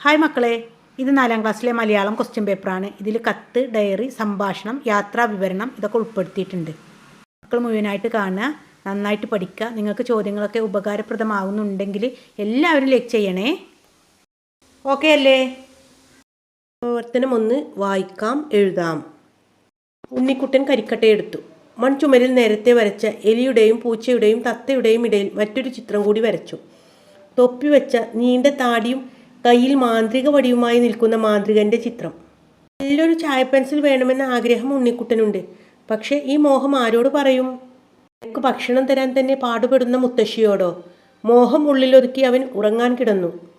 Hi മക്കളെ. ഇത് നാലാം ക്ലാസ്സിലെ മലയാളം ക്വസ്റ്റ്യൻ പേപ്പറാണ് ഇതിൽ കത്ത് ഡയറി സംഭാഷണം യാത്രാ വിവരണം ഇതൊക്കെ ഉൾപ്പെടുത്തിയിട്ടുണ്ട്. മക്കൾ മുഴുവനായിട്ട് കാണുക നന്നായിട്ട് പഠിക്കുക. നിങ്ങൾക്ക് ചോദ്യങ്ങളൊക്കെ ഉപകാരപ്രദമാകുന്നുണ്ടെങ്കിൽ എല്ലാവരും ലൈക്ക് ചെയ്യണേ. ഓക്കെ അല്ലേ? പ്രവർത്തനം ഒന്ന് വായിക്കാം എഴുതാം. ഉണ്ണിക്കുട്ടൻ കരിക്കട്ട എടുത്തു. മൺചുമരിൽ നേരത്തെ വരച്ച എലിയുടെയും പൂച്ചയുടെയും തത്തയുടെയും ഇടയിൽ മറ്റൊരു ചിത്രം കൂടി വരച്ചു. തൊപ്പി വെച്ച നീണ്ട താടിയും കയ്യിൽ മാന്ത്രിക വടിയുമായി നിൽക്കുന്ന മാന്ത്രികന്റെ ചിത്രം. നല്ലൊരു ചായ പെൻസിൽ വേണമെന്ന ആഗ്രഹം ഉണ്ണിക്കുട്ടനുണ്ട്. പക്ഷെ ഈ മോഹം ആരോട് പറയും? എനിക്ക് ഭക്ഷണം തരാൻ തന്നെ പാടുപെടുന്ന മുത്തശ്ശിയോടോ? മോഹം ഉള്ളിലൊതുക്കി അവൻ ഉറങ്ങാൻ കിടന്നു.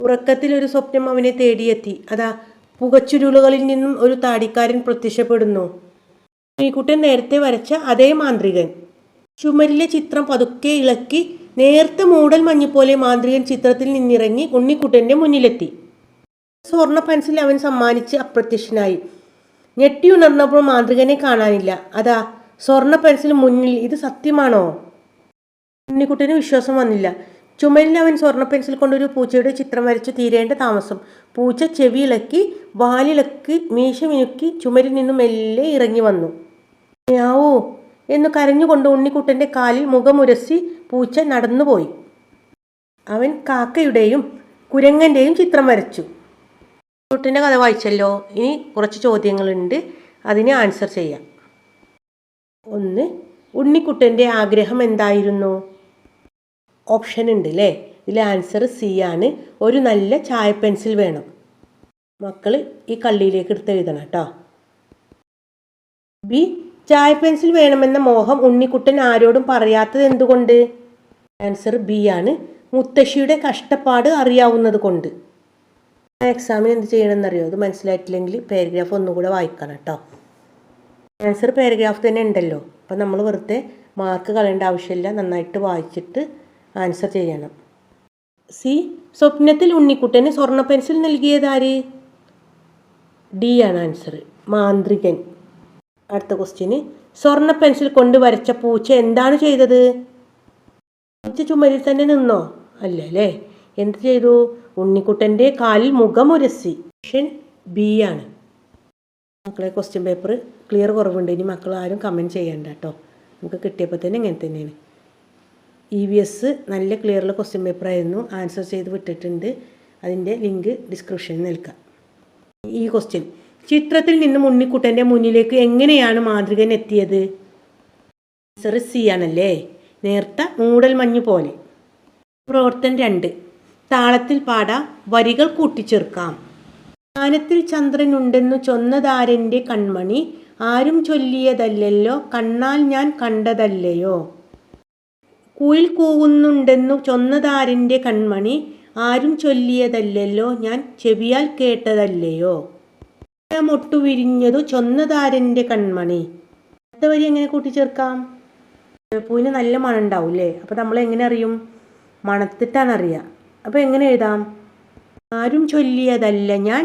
ഉറക്കത്തിൽ ഒരു സ്വപ്നം അവനെ തേടിയെത്തി. അതാ പുകച്ചുരുളുകളിൽ നിന്നും ഒരു താടിക്കാരൻ പ്രത്യക്ഷപ്പെടുന്നു. ഉണ്ണിക്കുട്ടൻ നേരത്തെ വരച്ച അതേ മാന്ത്രികൻ. ചുമരിലെ ചിത്രം പതുക്കെ ഇളക്കി നേർത്ത മൂടൽ മഞ്ഞ് പോലെ മാന്ത്രികൻ ചിത്രത്തിൽ നിന്നിറങ്ങി ഉണ്ണിക്കുട്ടന്റെ മുന്നിലെത്തി. സ്വർണ പെൻസിൽ അവൻ സമ്മാനിച്ച് അപ്രത്യക്ഷനായി. ഞെട്ടിയുണർന്നപ്പോൾ മാന്ത്രികനെ കാണാനില്ല. അതാ സ്വർണ പെൻസിൽ മുന്നിൽ ഇത് സത്യമാണോ? ഉണ്ണിക്കുട്ടന് വിശ്വാസം വന്നില്ല. ചുമലിൽ അവൻ സ്വർണ പെൻസിൽ കൊണ്ടൊരു പൂച്ചയുടെ ചിത്രം വരച്ചു തീരേണ്ട താമസം. പൂച്ച ചെവി ഇളക്കി വാലിളക്കി മീശ മിനുക്കി ചുമരിൽ നിന്നും മെല്ലെ ഇറങ്ങി വന്നു. ഞാവോ എന്ന് കരഞ്ഞുകൊണ്ട് ഉണ്ണിക്കുട്ടന്റെ കാലിൽ മുഖമുരസി പൂച്ച നടന്നുപോയി. അവൻ കാക്കയുടെയും കുരങ്ങന്റെയും ചിത്രം വരച്ചു. കുട്ടിന്റെ കഥ വായിച്ചല്ലോ? ഇനി കുറച്ച് ചോദ്യങ്ങളുണ്ട്. അതിന് ആൻസർ ചെയ്യാം. ഒന്ന് ഉണ്ണിക്കുട്ടന്റെ ആഗ്രഹം എന്തായിരുന്നു? ഓപ്ഷൻ ഉണ്ട് അല്ലേ ഇതിൽ ആൻസർ സി ആണ്. ഒരു നല്ല ചായ പെൻസിൽ വേണം. മക്കൾ ഈ കള്ളിയിലേക്ക് എടുത്ത് എഴുതണം കേട്ടോ ബി ചായ പെൻസിൽ വേണമെന്ന മോഹം ഉണ്ണിക്കുട്ടൻ ആരോടും പറയാത്തത് എന്തുകൊണ്ട്? ആൻസർ ബി ആണ്. മുത്തശ്ശിയുടെ കഷ്ടപ്പാട് അറിയാവുന്നത് കൊണ്ട്. എക്സാമിന് എന്ത് ചെയ്യണമെന്നറിയോ? അത് മനസ്സിലായിട്ടില്ലെങ്കിൽ പാരഗ്രാഫ് ഒന്നുകൂടെ വായിക്കണം കേട്ടോ. ആൻസർ പാരഗ്രാഫ് തന്നെ ഉണ്ടല്ലോ. അപ്പം നമ്മൾ വെറുതെ മാർക്ക് കളയേണ്ട ആവശ്യമില്ല. നന്നായിട്ട് വായിച്ചിട്ട് ആൻസർ ചെയ്യണം. സി സ്വപ്നത്തിൽ ഉണ്ണിക്കുട്ടന് സ്വർണ പെൻസിൽ നൽകിയതാര് ഡി ആണ് ആൻസർ മാന്ത്രികൻ. അടുത്ത ക്വസ്റ്റ്യന് സ്വർണ പെൻസിൽ കൊണ്ട് വരച്ച പൂച്ച എന്താണ് ചെയ്തത്? പൂച്ച ചുമരിൽ തന്നെ നിന്നോ? അല്ല അല്ലേ? എന്ത് ചെയ്തു? ഉണ്ണിക്കുട്ടന്റെ കാലിൽ മുഖമുരസി. ഓപ്ഷൻ ബി ആണ്. മക്കളെ ക്വസ്റ്റ്യൻ പേപ്പർ ക്ലിയർ കുറവുണ്ട്. ഇനി മക്കൾ ആരും കമന്റ് ചെയ്യണ്ട കേട്ടോ. നമുക്ക് കിട്ടിയപ്പോൾ തന്നെ ഇങ്ങനെ തന്നെയാണ്. ഇ വി എസ് നല്ല ക്ലിയറുള്ള ക്വസ്റ്റ്യൻ പേപ്പർ ആയിരുന്നു. ആൻസർ ചെയ്ത് വിട്ടിട്ടുണ്ട്. അതിന്റെ ലിങ്ക് ഡിസ്ക്രിപ്ഷനിൽ നൽകാം ഈ ക്വസ്റ്റ്യൻ ചിത്രത്തിൽ നിന്നും ഉണ്ണിക്കുട്ടന്റെ മുന്നിലേക്ക് എങ്ങനെയാണ് മാതൃകൻ എത്തിയത്? ആൻസർ സി ആണല്ലേ? നേർത്ത മൂടൽ മഞ്ഞ് പോലെ. പ്രവർത്തനം രണ്ട്. താളത്തിൽ പാടാം വരികൾ കൂട്ടിച്ചേർക്കാം. മാനത്തിൽ ചന്ദ്രനുണ്ടെന്നു ചൊന്നതാരന്റെ കൺമണി ആരും ചൊല്ലിയതല്ലല്ലോ കണ്ണാൽ ഞാൻ കണ്ടതല്ലയോ? കുയിൽ കൂവുന്നുണ്ടെന്നു ചൊന്നതാരന്റെ കൺമണി ആരും ചൊല്ലിയതല്ലല്ലോ ഞാൻ ചെവിയാൽ കേട്ടതല്ലയോ? മൊട്ടു വിരിഞ്ഞതു ചൊന്നതാരന്റെ കൺമണി. അടുത്ത വരി എങ്ങനെ കൂട്ടിച്ചേർക്കാം? പൂവിന് നല്ല മണം ഉണ്ടാവും അല്ലേ അപ്പോൾ നമ്മൾ എങ്ങനെ അറിയും മണത്തിട്ടാണ് അറിയുക അപ്പോൾ എങ്ങനെ എഴുതാം? ആരും ചൊല്ലിയതല്ല ഞാൻ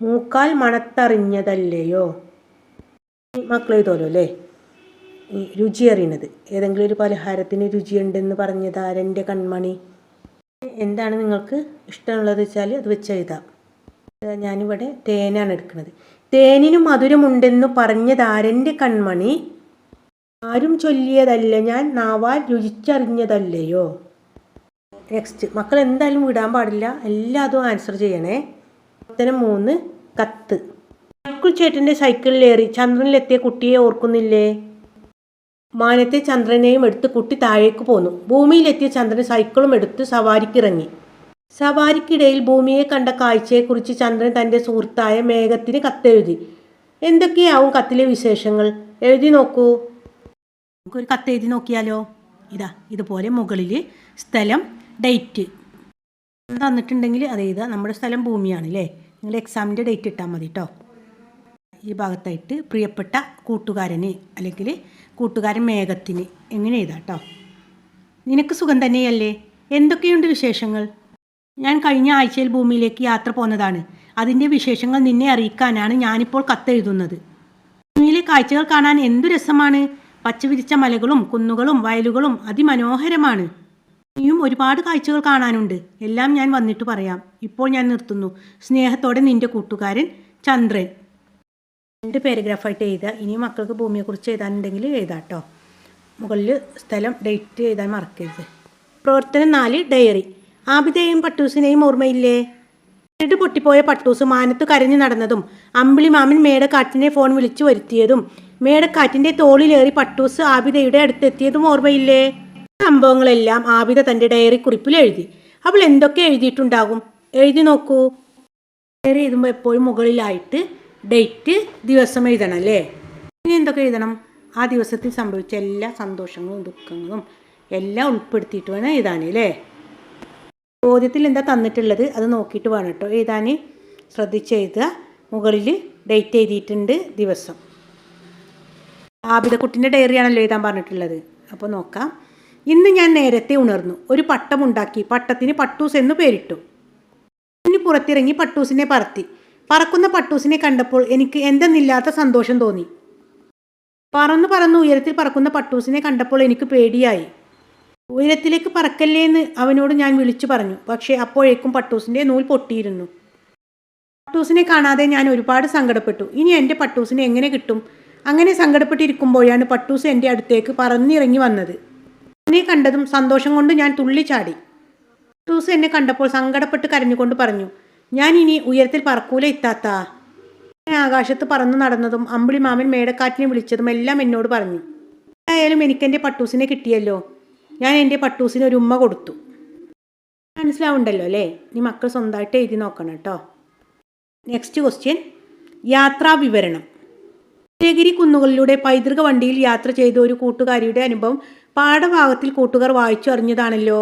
മൂക്കാൽ മണത്തറിഞ്ഞതല്ലയോ? മക്കൾ എഴുതുമല്ലോ അല്ലേ? രുചി അറിയണത്. ഏതെങ്കിലും ഒരു പലഹാരത്തിന് രുചിയുണ്ടെന്ന് പറഞ്ഞത് ആരെന്റെ കൺമണി. എന്താണ് നിങ്ങൾക്ക് ഇഷ്ടമുള്ളത് വെച്ചാൽ അത് വെച്ച് എഴുതാം. ഞാനിവിടെ തേനാണ് എടുക്കുന്നത് തേനിന് മധുരമുണ്ടെന്ന് പറഞ്ഞത് ആരെന്റെ കൺമണി. ആരും ചൊല്ലിയതല്ല ഞാൻ നാവാൽ രുചിച്ചറിഞ്ഞതല്ലയോ? നെക്സ്റ്റ് മക്കൾ എന്തായാലും വിടാൻ പാടില്ല. എല്ലാം എല്ലാതും ആൻസർ ചെയ്യണേ. ഉത്തരം മൂന്ന് കത്ത്. സൈക്കിൾ ചേട്ടന്റെ സൈക്കിളിലേറി ചന്ദ്രനിലെത്തിയ കുട്ടിയെ ഓർക്കുന്നില്ലേ? മാനത്തെ ചന്ദ്രനെയും എടുത്ത് കുട്ടി താഴേക്ക് പോന്നു. ഭൂമിയിലെത്തിയ ചന്ദ്രൻ സൈക്കിളും എടുത്ത് സവാരിക്കിറങ്ങി. സവാരിക്കിടയിൽ ഭൂമിയെ കണ്ട കാഴ്ചയെക്കുറിച്ച് ചന്ദ്രൻ തന്റെ സുഹൃത്തായ മേഘത്തിന് കത്തെഴുതി. എന്തൊക്കെയാവും കത്തിലെ വിശേഷങ്ങൾ? എഴുതി നോക്കൂ. നമുക്കൊരു കത്ത് എഴുതി നോക്കിയാലോ? ഇതാ ഇതുപോലെ മുകളിൽ സ്ഥലം ഡേറ്റ്. തന്നിട്ടുണ്ടെങ്കിൽ അത് എഴുതുക. നമ്മുടെ സ്ഥലം ഭൂമിയാണ് അല്ലേ? നിങ്ങൾ എക്സാമിന്റെ ഡേറ്റ് ഇട്ടാൽ മതി കേട്ടോ ഈ ഭാഗത്തായിട്ട് പ്രിയപ്പെട്ട കൂട്ടുകാരന് അല്ലെങ്കിൽ കൂട്ടുകാരൻ മേഘത്തിന് എങ്ങനെ എഴുതാം കേട്ടോ നിനക്ക് സുഖം തന്നെയല്ലേ? എന്തൊക്കെയുണ്ട് വിശേഷങ്ങൾ? ഞാൻ കഴിഞ്ഞ ആഴ്ചയിൽ ഭൂമിയിലേക്ക് യാത്ര പോന്നതാണ്. അതിന്റെ വിശേഷങ്ങൾ നിന്നെ അറിയിക്കാനാണ് ഞാനിപ്പോൾ കത്തെഴുതുന്നത്. ഭൂമിയിലെ കാഴ്ചകൾ കാണാൻ എന്തു രസമാണ്? പച്ചവിരിച്ച മലകളും കുന്നുകളും വയലുകളും അതിമനോഹരമാണ്. ഇനിയും ഒരുപാട് കാഴ്ചകൾ കാണാനുണ്ട്. എല്ലാം ഞാൻ വന്നിട്ട് പറയാം. ഇപ്പോൾ ഞാൻ നിർത്തുന്നു. സ്നേഹത്തോടെ നിന്റെ കൂട്ടുകാരൻ ചന്ദ്രൻ. രണ്ട് പാരഗ്രാഫായിട്ട് എഴുതുക. ഇനി മക്കൾക്ക് ഭൂമിയെക്കുറിച്ച് എഴുതാനുണ്ടെങ്കിൽ എഴുതാട്ടോ. മുകളിൽ സ്ഥലം ഡേറ്റ് എഴുതാൻ മറക്കരുത്. പ്രവർത്തനം നാല് ഡയറി. ആബിദയെയും പട്ടൂസിനെയും ഓർമ്മയില്ലേ? പൊട്ടിപ്പോയ പട്ടൂസ് മാനത്ത് കരഞ്ഞു നടന്നതും അമ്പിളി മാമൻ മേടക്കാട്ടിനെ ഫോൺ വിളിച്ചു വരുത്തിയതും മേടക്കാറ്റിന്റെ തോളിലേറി പട്ടൂസ് ആബിദയുടെ അടുത്തെത്തിയതും ഓർമ്മയില്ലേ? സംഭവങ്ങളെല്ലാം ആബിദ തന്റെ ഡയറി കുറിപ്പിൽ എഴുതി. അവൾ എന്തൊക്കെ എഴുതിയിട്ടുണ്ടാകും? എഴുതി നോക്കൂ. ഡയറി എഴുതുമ്പോൾ എപ്പോഴും മുകളിലായിട്ട് ഡേറ്റ് ദിവസം എഴുതണം അല്ലേ ഇനി എന്തൊക്കെ എഴുതണം? ആ ദിവസത്തിൽ സംഭവിച്ച എല്ലാ സന്തോഷങ്ങളും ദുഃഖങ്ങളും എല്ലാം ഉൾപ്പെടുത്തിയിട്ട് വേണം എഴുതാൻ അല്ലേ? ചോദ്യത്തിൽ എന്താ തന്നിട്ടുള്ളത് അത് നോക്കിയിട്ട് വേണം കേട്ടോ. എഴുതാൻ ശ്രദ്ധിച്ച് എഴുതുക. മുകളിൽ ഡേറ്റ് എഴുതിയിട്ടുണ്ട് ദിവസം. ആബിദക്കുട്ടിന്റെ ഡയറിയാണല്ലോ എഴുതാൻ പറഞ്ഞിട്ടുള്ളത്. അപ്പോൾ നോക്കാം. ഇന്ന് ഞാൻ നേരത്തെ ഉണർന്നു. ഒരു പട്ടമുണ്ടാക്കി പട്ടത്തിന് പട്ടൂസ് എന്ന് പേരിട്ടു. ഇനി പുറത്തിറങ്ങി പട്ടൂസിനെ പറത്തി. പറക്കുന്ന പട്ടൂസിനെ കണ്ടപ്പോൾ എനിക്ക് എന്തെന്നില്ലാത്ത സന്തോഷം തോന്നി. പറന്ന് പറന്ന് ഉയരത്തിൽ പറക്കുന്ന പട്ടൂസിനെ കണ്ടപ്പോൾ എനിക്ക് പേടിയായി. ഉയരത്തിലേക്ക് പറക്കല്ലേ എന്ന് അവനോട് ഞാൻ വിളിച്ചു പറഞ്ഞു. പക്ഷേ അപ്പോഴേക്കും പട്ടൂസിന്റെ നൂൽ പൊട്ടിയിരുന്നു. പട്ടൂസിനെ കാണാതെ ഞാൻ ഒരുപാട് സങ്കടപ്പെട്ടു. ഇനി എന്റെ പട്ടൂസിനെ എങ്ങനെ കിട്ടും? അങ്ങനെ സങ്കടപ്പെട്ടിരിക്കുമ്പോഴാണ് പട്ടൂസ് എന്റെ അടുത്തേക്ക് പറന്നിറങ്ങി വന്നത്. എന്നെ കണ്ടതും സന്തോഷം കൊണ്ട് ഞാൻ തുള്ളിച്ചാടി പട്ടൂസ് എന്നെ കണ്ടപ്പോൾ സങ്കടപ്പെട്ട് കരഞ്ഞുകൊണ്ട് പറഞ്ഞു ഞാൻ ഇനി ഉയരത്തിൽ പറക്കൂല ഇത്താത്ത. ഞാൻ ആകാശത്ത് പറന്നു നടന്നതും അമ്പിളി മാമൻ മേടക്കാറ്റിനെ വിളിച്ചതും എല്ലാം എന്നോട് പറഞ്ഞു ആയാലും എനിക്കെന്റെ പട്ടൂസിനെ കിട്ടിയല്ലോ. ഞാൻ എന്റെ പട്ടൂസിന് ഒരു ഉമ്മ കൊടുത്തു. മനസ്സിലാവുണ്ടല്ലോ അല്ലേ? നീ മക്കൾ സ്വന്തമായിട്ട് എഴുതി നോക്കണം കേട്ടോ. നെക്സ്റ്റ് ക്വസ്റ്റ്യൻ യാത്രാ വിവരണം ഉദയഗിരി കുന്നുകളിലൂടെ പൈതൃക വണ്ടിയിൽ യാത്ര ചെയ്ത ഒരു കൂട്ടുകാരിയുടെ അനുഭവം പാഠഭാഗത്തിൽ കൂട്ടുകാർ വായിച്ചു അറിഞ്ഞതാണല്ലോ.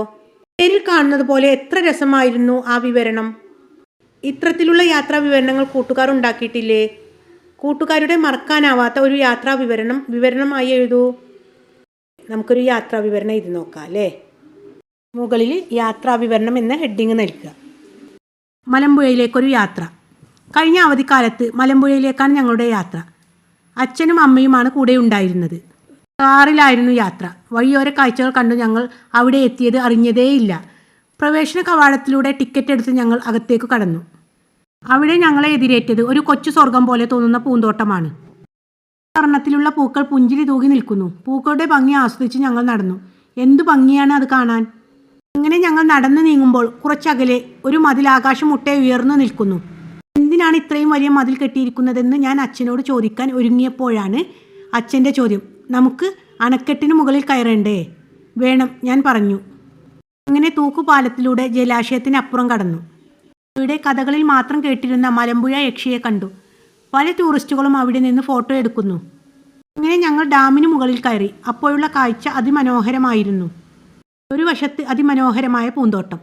പേരിൽ കാണുന്നത് പോലെ എത്ര രസമായിരുന്നു ആ വിവരണം. ഇത്തരത്തിലുള്ള യാത്രാ വിവരണങ്ങൾ കൂട്ടുകാർ ഉണ്ടാക്കിയിട്ടില്ലേ? കൂട്ടുകാരുടെ മറക്കാനാവാത്ത ഒരു യാത്രാ വിവരണം വിവരണമായി എഴുതൂ. നമുക്കൊരു യാത്രാ വിവരണം ഇത് നോക്കാം അല്ലേ? മുകളിൽ യാത്രാ വിവരണം എന്ന ഹെഡിങ് നൽകുക. മലമ്പുഴയിലേക്കൊരു യാത്ര. കഴിഞ്ഞ അവധിക്കാലത്ത് മലമ്പുഴയിലേക്കാണ് ഞങ്ങളുടെ യാത്ര. അച്ഛനും അമ്മയുമാണ് കൂടെ ഉണ്ടായിരുന്നത്. കാറിലായിരുന്നു യാത്ര. വഴിയോര കാഴ്ചകൾ കണ്ടു ഞങ്ങൾ അവിടെ എത്തിയത് അറിഞ്ഞതേയില്ല. പ്രവേശന കവാടത്തിലൂടെ ടിക്കറ്റ് എടുത്ത് ഞങ്ങൾ അകത്തേക്ക് കടന്നു. അവിടെ ഞങ്ങളെ എതിരേറ്റത് ഒരു കൊച്ചു സ്വർഗം പോലെ തോന്നുന്ന പൂന്തോട്ടമാണ്. വർണത്തിലുള്ള പൂക്കൾ പുഞ്ചിരി തൂകി നിൽക്കുന്നു. പൂക്കളുടെ ഭംഗി ആസ്വദിച്ച് ഞങ്ങൾ നടന്നു. എന്തു ഭംഗിയാണ് അത് കാണാൻ? അങ്ങനെ ഞങ്ങൾ നടന്നു നീങ്ങുമ്പോൾ കുറച്ചകലെ ഒരു മതിലാകാശം മുട്ടെ ഉയർന്നു നിൽക്കുന്നു. എന്തിനാണ് ഇത്രയും വലിയ മതിൽ കെട്ടിയിരിക്കുന്നതെന്ന് ഞാൻ അച്ഛനോട് ചോദിക്കാൻ ഒരുങ്ങിയപ്പോഴാണ് അച്ഛന്റെ ചോദ്യം. നമുക്ക് അണക്കെട്ടിന് മുകളിൽ കയറേണ്ടേ? വേണം ഞാൻ പറഞ്ഞു. അങ്ങനെ തൂക്കുപാലത്തിലൂടെ ജലാശയത്തിനപ്പുറം കടന്നു. ഇവിടെ കഥകളിൽ മാത്രം കേട്ടിരുന്ന മലമ്പുഴ യക്ഷിയെ കണ്ടു. പല ടൂറിസ്റ്റുകളും അവിടെ നിന്ന് ഫോട്ടോ എടുക്കുന്നു. അങ്ങനെ ഞങ്ങൾ ഡാമിന് മുകളിൽ കയറി. അപ്പോഴുള്ള കാഴ്ച അതിമനോഹരമായിരുന്നു. ഒരു വശത്ത് അതിമനോഹരമായ പൂന്തോട്ടം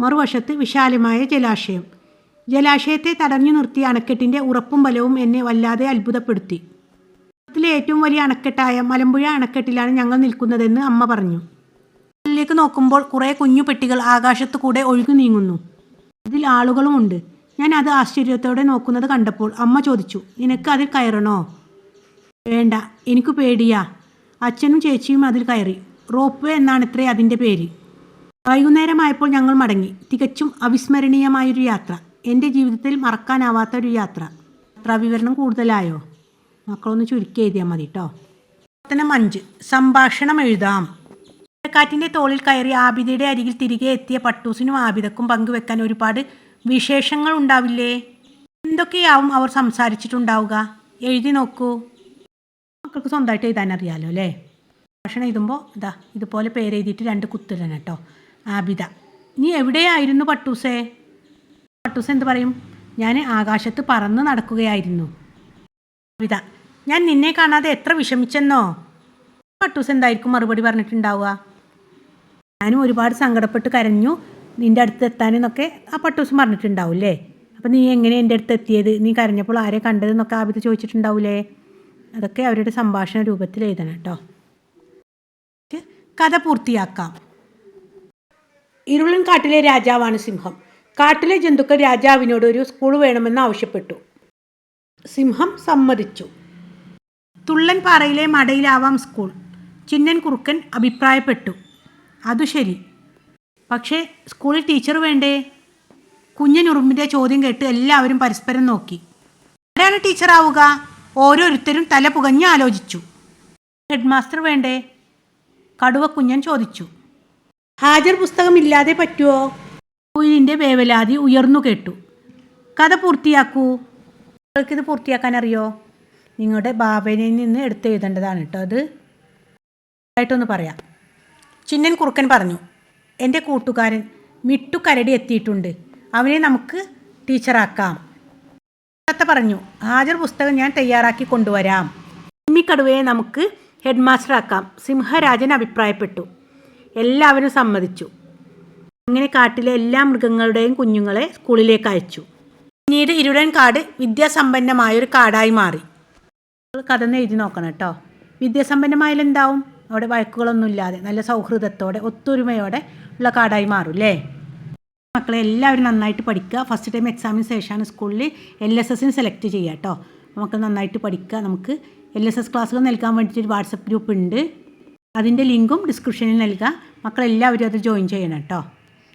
മറുവശത്ത് വിശാലമായ ജലാശയം. ജലാശയത്തെ തടഞ്ഞു നിർത്തിയ അണക്കെട്ടിന്റെ ഉറപ്പും ബലവും എന്നെ വല്ലാതെ അത്ഭുതപ്പെടുത്തി. ലോകത്തിലെ ഏറ്റവും വലിയ അണക്കെട്ടായ മലമ്പുഴ അണക്കെട്ടിലാണ് ഞങ്ങൾ നിൽക്കുന്നതെന്ന് അമ്മ പറഞ്ഞു. അതിലേക്ക് നോക്കുമ്പോൾ കുറേ കുഞ്ഞു പെട്ടികൾ ആകാശത്തു കൂടെ ഒഴുകി നീങ്ങുന്നു. അതിൽ ആളുകളുമുണ്ട് ഞാൻ അത് ആശ്ചര്യത്തോടെ നോക്കുന്നത് കണ്ടപ്പോൾ അമ്മ ചോദിച്ചു നിനക്ക് അതിൽ കയറണോ? വേണ്ട എനിക്ക് പേടിയാ. അച്ഛനും ചേച്ചിയും അതിൽ കയറി. റോപ്പ് എന്നാണ് ഇത്രേ അതിന്റെ പേര്. വൈകുന്നേരമായപ്പോൾ ഞങ്ങൾ മടങ്ങി. തികച്ചും അവിസ്മരണീയമായൊരു യാത്ര. എന്റെ ജീവിതത്തിൽ മറക്കാനാവാത്ത ഒരു യാത്ര. യാത്രാ വിവരണം കൂടുതലായോ? മക്കളൊന്ന് ചുരുക്കി എഴുതിയാൽ മതി കേട്ടോ പ്രവർത്തനം അഞ്ച്. സംഭാഷണം എഴുതാം. കാറ്റിന്റെ തോളിൽ കയറി ആബിദയുടെ അരികിൽ തിരികെ എത്തിയ പട്ടൂസിനും ആബിദക്കും പങ്കുവെക്കാൻ ഒരുപാട് വിശേഷങ്ങൾ ഉണ്ടാവില്ലേ? എന്തൊക്കെയാവും അവർ സംസാരിച്ചിട്ടുണ്ടാവുക? എഴുതി നോക്കൂ. മക്കൾക്ക് സ്വന്തമായിട്ട് എഴുതാൻ അറിയാമല്ലോ അല്ലേ? ഭാഷണം എഴുതുമ്പോൾ ഇതാ ഇതുപോലെ പേരെഴുതിയിട്ട് രണ്ട് കുത്തിടണം കേട്ടോ ആബിദ നീ എവിടെയായിരുന്നു പട്ടൂസേ? പട്ടൂസ് എന്ത് പറയും? ഞാൻ ആകാശത്ത് പറന്ന് നടക്കുകയായിരുന്നു. കവിത ഞാൻ നിന്നെ കാണാതെ എത്ര വിഷമിച്ചെന്നോ? പട്ടൂസ് എന്തായിരിക്കും മറുപടി പറഞ്ഞിട്ടുണ്ടാവുക? ഞാനും ഒരുപാട് സങ്കടപ്പെട്ട് കരഞ്ഞു. നിന്റെ അടുത്ത് എത്താനെന്നൊക്കെ ആ പട്ടൂസ് പറഞ്ഞിട്ടുണ്ടാവില്ലേ അപ്പം നീ എങ്ങനെ എന്റെ അടുത്ത് എത്തിയത്? നീ കരഞ്ഞപ്പോൾ ആരെ കണ്ടതെന്നൊക്കെ ആബിദ ചോദിച്ചിട്ടുണ്ടാവില്ലേ അതൊക്കെ അവരുടെ സംഭാഷണ രൂപത്തിൽ എഴുതണം കേട്ടോ കഥ പൂർത്തിയാക്കാം. ഇരുളൻ കാട്ടിലെ രാജാവാണ് സിംഹം. കാട്ടിലെ ജന്തുക്കൾ രാജാവിനോട് ഒരു സ്കൂൾ വേണമെന്ന് ആവശ്യപ്പെട്ടു. സിംഹം സമ്മതിച്ചു. തുള്ളൻ പാറയിലെ മടയിലാവാം സ്കൂൾ ചിന്നൻ കുറുക്കൻ അഭിപ്രായപ്പെട്ടു. അതു ശരി. പക്ഷേ സ്കൂളിൽ ടീച്ചർ വേണ്ടേ? കുഞ്ഞനുറുമ്പിന്റെ ചോദ്യം കേട്ട് എല്ലാവരും പരസ്പരം നോക്കി. ആരാണ് ടീച്ചറാവുക ഓരോരുത്തരും തല പുകഞ്ഞ് ആലോചിച്ചു. ഹെഡ് മാസ്റ്റർ വേണ്ടേ? കടുവ കുഞ്ഞൻ ചോദിച്ചു. ഹാജർ പുസ്തകം ഇല്ലാതെ പറ്റുമോ കുയിലിന്റെ വേവലാതി ഉയർന്നു കേട്ടു. കഥ പൂർത്തിയാക്കൂ. നിങ്ങൾക്കിത് പൂർത്തിയാക്കാൻ അറിയോ നിങ്ങളുടെ ഭാവനയിൽ നിന്ന് എടുത്ത് എഴുതേണ്ടതാണ് കേട്ടോ അത്. ആയിട്ടൊന്ന് പറയാം. ചിന്നൻ കുറുക്കൻ പറഞ്ഞു എന്റെ കൂട്ടുകാരൻ മിട്ടു കരടി എത്തിയിട്ടുണ്ട്. അവനെ നമുക്ക് ടീച്ചറാക്കാം. കത്ത പറഞ്ഞു ഹാജർ പുസ്തകം ഞാൻ തയ്യാറാക്കി കൊണ്ടുവരാം. ഉമ്മിക്കടുവയെ നമുക്ക് ഹെഡ് മാസ്റ്ററാക്കാം സിംഹരാജൻ അഭിപ്രായപ്പെട്ടു. എല്ലാവരും സമ്മതിച്ചു. അങ്ങനെ കാട്ടിലെ എല്ലാ മൃഗങ്ങളുടെയും കുഞ്ഞുങ്ങളെ സ്കൂളിലേക്ക് അയച്ചു. പിന്നീട് ഇരുടൻ കാട് വിദ്യാസമ്പന്നമായ ഒരു കാടായി മാറി. കഥ എഴുതി നോക്കണം കേട്ടോ. വിദ്യാസമ്പന്നമായാലും എന്താവും അവിടെ വഴക്കുകളൊന്നും ഇല്ലാതെ നല്ല സൗഹൃദത്തോടെ ഒത്തൊരുമയോടെ ഉള്ള കാടായി മാറും അല്ലേ മക്കളെ എല്ലാവരും നന്നായിട്ട് പഠിക്കുക. ഫസ്റ്റ് ടൈം എക്സാമിന് ശേഷമാണ് സ്കൂളിൽ എൽ എസ് എസിന് സെലക്ട് ചെയ്യുക കേട്ടോ മക്കൾ നന്നായിട്ട് പഠിക്കുക. നമുക്ക് എൽ എസ് എസ് ക്ലാസ്സുകൾ നൽകാൻ വേണ്ടിയിട്ട് ഒരു വാട്സപ്പ് ഗ്രൂപ്പ് ഉണ്ട്. അതിന്റെ ലിങ്കും ഡിസ്ക്രിപ്ഷനിൽ നൽകുക മക്കളെല്ലാവരും അത് ജോയിൻ ചെയ്യണം കേട്ടോ